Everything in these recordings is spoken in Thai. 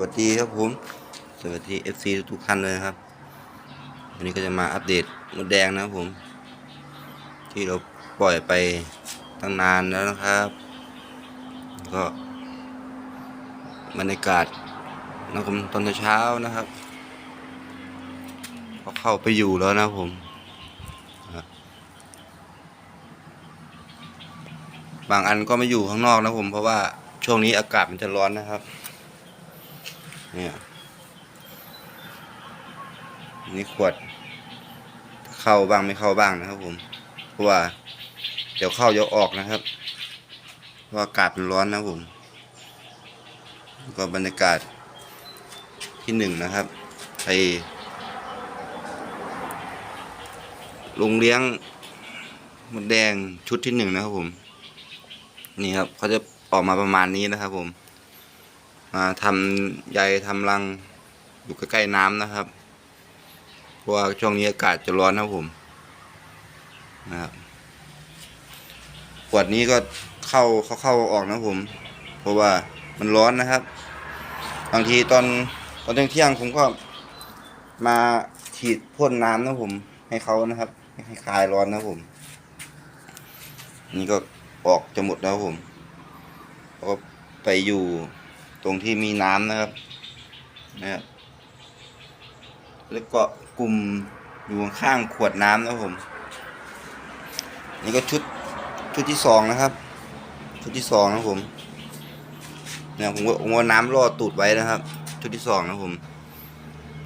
วัสดีครับผม สวัสดี FC ทุกท่านเลยครับ วันนี้ก็จะมาอัปเดตมดแดงนะครับผม ที่เราปล่อยไปตั้งนานแล้วนะครับ ก็บรรยากาศนะผมตอนเช้านะครับก็เข้าไปอยู่แล้วนะครับผมครับบางอันก็ไม่อยู่ข้างนอกนะผมเพราะว่าช่วงนี้อากาศมันจะร้อนนะครับ เนี่ยนี่ขวด เข้าบ้างไม่เข้าบ้างนะครับผมเพราะว่า เดี๋ยวเข้าเดี๋ยวออกนะครับเพราะอากาศมันร้อนนะผมก็บรรยากาศที่หนึ่งนะครับไปลงเลี้ยงมดแดงชุดที่หนึ่งนะครับผม นี่ครับเขาจะออกมาประมาณนี้นะครับผม มาทำใยทำรังอยู่ใกล้ๆน้ำนะครับเพราะว่าช่วงนี้อากาศจะร้อนนะครับผมนะครับขวดนี้ก็เข้าเข้าเข้าออกนะผม เพราะว่ามันร้อนนะครับบางทีตอนตอนเที่ยงผมก็มาฉีดพ่นน้ำนะผม ให้เขานะครับ ให้คลายร้อนนะผม นี่ก็ออกจะหมดแล้วผมแล้วก็ไปอยู่ ตรงที่มีน้ำนะครับนะครับแล้วก็กลุ่มอยู่ข้างขวดน้ำนะผม นี่ก็ชุดชุดที่สองนะครับ ชุดที่สองนะผมเนี่ยผมก็ผมเอาน้ำล่อตูดไว้นะครับ ชุดที่สองนะผม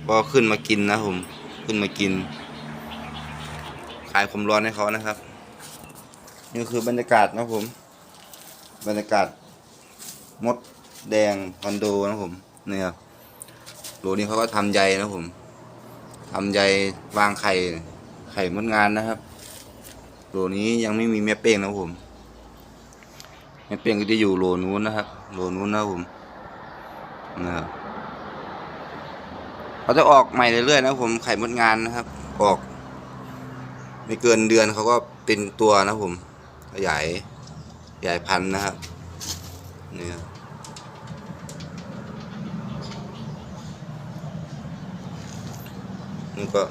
ก็ขึ้นมากินนะผมขึ้นมากินคลายความร้อนให้เขานะครับ นี่คือบรรยากาศนะผม บรรยากาศมด แดงคอนโดนะผมเนี่ยครับโหลนี้เขาก็ทำใยนะผมทำใยวางไข่ไข่มดงานนะครับโหลนี้ยังไม่มีแม่เป้งนะผมแม่เป้งก็จะอยู่โหลนู้นนะครับโหลนู้นนะผมนะครับเขาจะออกใหม่เรื่อยๆนะผมไข่มดงานนะครับ ออก ไม่เกินเดือนเขาก็เป็นตัวนะผมขยายขยายพันนะครับเนี่ครับ นี่ก็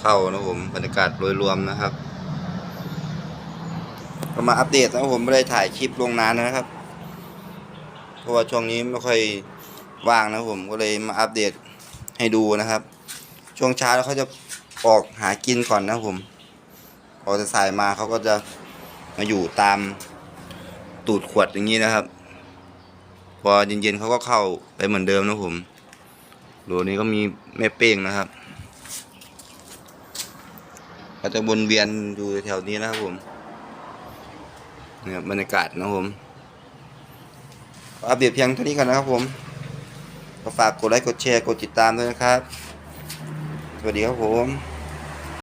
เข้านะผมบรรยากาศโดยรวมนะครับก็มาอัปเดตนะผมไม่ได้ถ่ายคลิปลงนานนะครับ เพราะว่าช่วงนี้ไม่ค่อยว่างนะผมก็เลยมาอัปเดตให้ดูนะครับ ช่วงเช้าเขาจะออกหากินก่อนนะผมพอจะสายมาเขาก็จะมาอยู่ตามตูดขวดอย่างนี้นะครับ พอเย็นๆเขาก็เข้าไปเหมือนเดิมนะผมโหลนี้ก็มีแม่เป้งนะครับ เขาจะวนเวียนอยู่แถวนี้นะครับผมเนี่ยบรรยากาศนะครับผมอัปเดตเพียงเท่านี้กันนะครับผมก็ฝากกดไลค์กดแชร์กดติดตามด้วยนะครับ สวัสดีครับผม